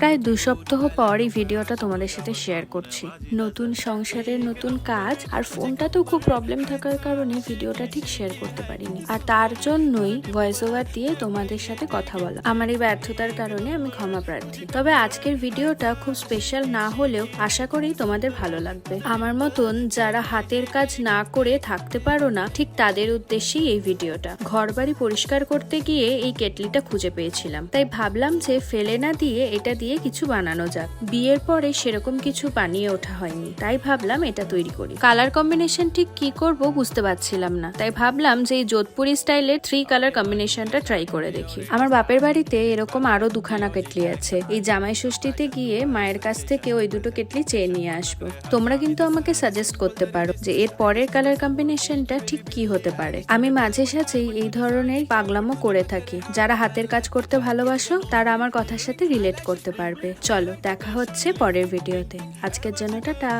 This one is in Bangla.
প্রায় দু সপ্তাহ পর এই ভিডিওটা তোমাদের সাথে শেয়ার করছি। নতুন সংসারের নতুন কাজ আর ফোনটা তো খুব প্রবলেম থাকার কারণে ভিডিওটা ঠিক শেয়ার করতে পারিনি। আর তার জন্যই ভয়েস ওভার দিয়ে তোমাদের সাথে কথা বলা। আমার এই ব্যর্থতার কারণে আমি ক্ষমা প্রার্থী। তবে আজকের ভিডিওটা খুব স্পেশাল না হলেও আশা করি তোমাদের ভালো লাগবে। আমার মতন যারা হাতের কাজ না করে থাকতে পারো না, ঠিক তাদের উদ্দেশ্যেই এই ভিডিওটা। ঘরবাড়ি পরিষ্কার করতে গিয়ে এই কেটলিটা খুঁজে পেয়েছিলাম। তাই ভাবলাম যে ফেলে না দিয়ে এটা দিয়ে কিছু বানানো যাক। বিয়ের পরে সেরকম কিছু বানিয়ে ওঠা হয়নি, তাই ভাবলাম এটা তৈরি করি। কালার কম্বিনেশন ঠিক কি করব বুঝতে পারছিলাম না, তাই ভাবলাম যে এই যোধপুরি স্টাইলের থ্রি কালার কম্বিনেশনটা ট্রাই করে দেখি। আমার বাপের বাড়িতে এরকম আরও দুখানা কেটলি আছে, এই জামাই ষষ্ঠীতে গিয়ে মায়ের কাছ থেকে ওই দুটো কেটলি চেয়ে নিয়ে আসব। তোমরা কিন্তু আমাকে সাজেস্ট করতে পারো যে এর পরের কালার কম্বিনেশনটা ঠিক কি হতে পারে। আমি মাঝে সাঝেই এই ধরনের পাগলামো করে থাকি, যারা হাতের কাজ করতে ভালোবাসো তারা আমার কথার সাথে রিলেট করতে পারবে। চলো দেখা হচ্ছে পরের ভিডিওতে আজকের জন্য টাটা।